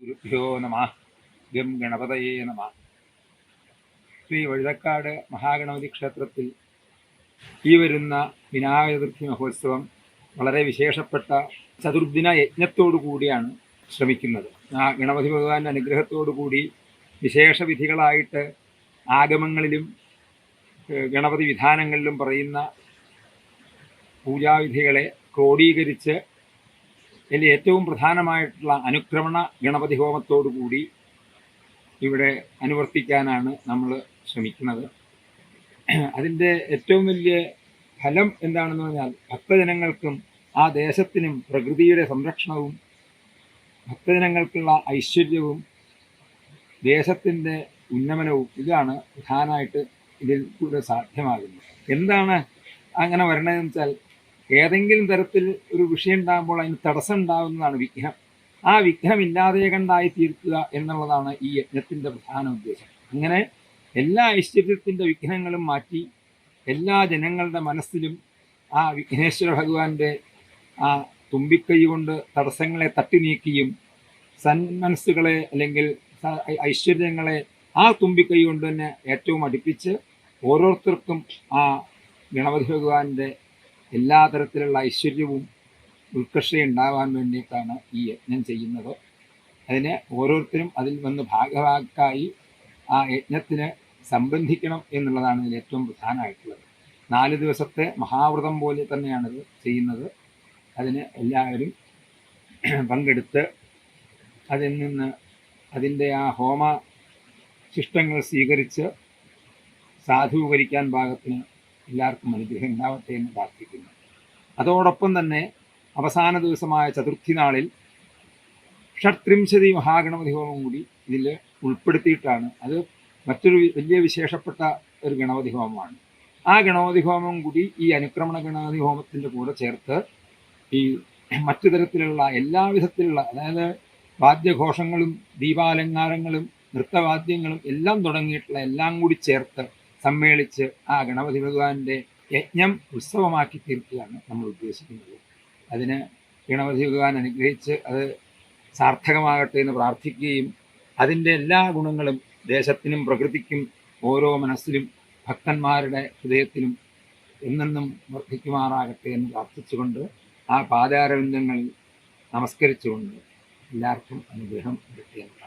ഗുരുഭ്യോ നമ. ഗം ഗണപതയേ നമ. ശ്രീ വഴുതക്കാട് മഹാഗണപതി ക്ഷേത്രത്തിൽ ഈ വരുന്ന വിനായക ചതുർത്ഥി മഹോത്സവം വളരെ വിശേഷപ്പെട്ട ചതുർദിന യജ്ഞത്തോടു കൂടിയാണ് ശ്രമിക്കുന്നത്. ആ ഗണപതി ഭഗവാന്റെ അനുഗ്രഹത്തോടു കൂടി വിശേഷ വിധികളായിട്ട് ആഗമങ്ങളിലും ഗണപതി വിധാനങ്ങളിലും പറയുന്ന പൂജാവിധികളെ ക്രോഡീകരിച്ച് ഇതിൽ ഏറ്റവും പ്രധാനമായിട്ടുള്ള അനുക്രമണ ഗണപതി ഹോമത്തോടുകൂടി ഇവിടെ അനുവർത്തിക്കാനാണ് നമ്മൾ ശ്രമിക്കുന്നത്. അതിന്റെ ഏറ്റവും വലിയ ഫലം എന്താണെന്ന് പറഞ്ഞാൽ ഭക്തജനങ്ങൾക്കും ആ ദേശത്തിനും പ്രകൃതിയുടെ സംരക്ഷണവും ഭക്തജനങ്ങൾക്കുള്ള ഐശ്വര്യവും ദേശത്തിന്റെ ഉന്നമനവും ഇതാണ് പ്രധാനമായിട്ട് ഇതിൽ കൂടെ സാധ്യമാകുന്നത്. എന്താണ് അങ്ങനെ വരണതെന്ന് വെച്ചാൽ ഏതെങ്കിലും തരത്തിൽ ഒരു വിഷയം ഉണ്ടാകുമ്പോൾ അതിന് തടസ്സം ഉണ്ടാകുന്നതാണ് വിഘ്നം. ആ വിഘ്നം ഇല്ലാതെ കണ്ടായി തീർക്കുക എന്നുള്ളതാണ് ഈ യജ്ഞത്തിന്റെ പ്രധാന ഉദ്ദേശം. അങ്ങനെ എല്ലാ ഐശ്വര്യത്തിന്റെ വിഘ്നങ്ങളും മാറ്റി എല്ലാ ജനങ്ങളുടെ മനസ്സിലും ആ വിഘ്നേശ്വര ഭഗവാന്റെ ആ തുമ്പിക്കൈ കൊണ്ട് തടസ്സങ്ങളെ തട്ടി നീക്കിയും സന്മനസ്സുകളെ അല്ലെങ്കിൽ ഐശ്വര്യങ്ങളെ ആ തുമ്പിക്കൈ കൊണ്ട് തന്നെ ഏറ്റവും അടുപ്പിച്ച് ഓരോരുത്തർക്കും ആ ഗണപതി ഭഗവാന്റെ എല്ലാ തരത്തിലുള്ള ഐശ്വര്യവും ഉത്കർഷയും ഉണ്ടാവാൻ വേണ്ടിയിട്ടാണ് ഈ യജ്ഞം ചെയ്യുന്നത്. അതിന് ഓരോരുത്തരും അതിൽ വന്ന് ഭാഗവാക്കായി ആ യജ്ഞത്തിന് സംബന്ധിക്കണം എന്നുള്ളതാണ് ഇതിൽ ഏറ്റവും പ്രധാനമായിട്ടുള്ളത്. നാല് ദിവസത്തെ മഹാവ്രതം പോലെ തന്നെയാണിത് ചെയ്യുന്നത്. അതിന് എല്ലാവരും പങ്കെടുത്ത് അതിൽ നിന്ന് അതിന്റെ ആ ഹോമ ശിഷ്ടങ്ങൾ സ്വീകരിച്ച് സാധൂകരിക്കാൻ പാകത്തിന് എല്ലാവർക്കും അനുഗ്രഹം ഉണ്ടാവട്ടെ എന്ന് പ്രാർത്ഥിക്കുന്നു. അതോടൊപ്പം തന്നെ അവസാന ദിവസമായ ചതുർത്ഥി നാളിൽ ഷട്ത്രിംശതി മഹാഗണപതി ഹോമം കൂടി ഇതിൽ ഉൾപ്പെടുത്തിയിട്ടാണ്. അത് മറ്റൊരു വലിയ വിശേഷപ്പെട്ട ഒരു ഗണപതി ഹോമമാണ് ആ ഗണപതി ഹോമം കൂടി ഈ അനുക്രമണ ഗണപതി ഹോമത്തിന്റെ കൂടെ ചേർത്ത് ഈ മറ്റു തരത്തിലുള്ള എല്ലാ വിധത്തിലുള്ള അതായത് വാദ്യഘോഷങ്ങളും ദീപാലങ്കാരങ്ങളും നൃത്തവാദ്യങ്ങളും എല്ലാം തുടങ്ങിയിട്ടുള്ള എല്ലാം കൂടി ചേർത്ത് സമ്മേളിച്ച് ആ ഗണപതി ഭഗവാന്റെ യജ്ഞം ഉത്സവമാക്കി തീർക്കുകയാണ് നമ്മൾ ഉദ്ദേശിക്കുന്നത്. അതിന് ഗണപതി ഭഗവാൻ അനുഗ്രഹിച്ച് അത് സാർത്ഥകമാകട്ടെ എന്ന് പ്രാർത്ഥിക്കുകയും അതിന്റെ എല്ലാ ഗുണങ്ങളും ദേശത്തിനും പ്രകൃതിക്കും ഓരോ മനസ്സിലും ഭക്തന്മാരുടെ ഹൃദയത്തിലും എന്നെന്നും വർദ്ധിക്കുമാറാകട്ടെ എന്ന് പ്രാർത്ഥിച്ചുകൊണ്ട് ആ പാദാരവിന്ദങ്ങളിൽ നമസ്കരിച്ചുകൊണ്ട് എല്ലാവർക്കും അനുഗ്രഹം കിട്ടിയാണ്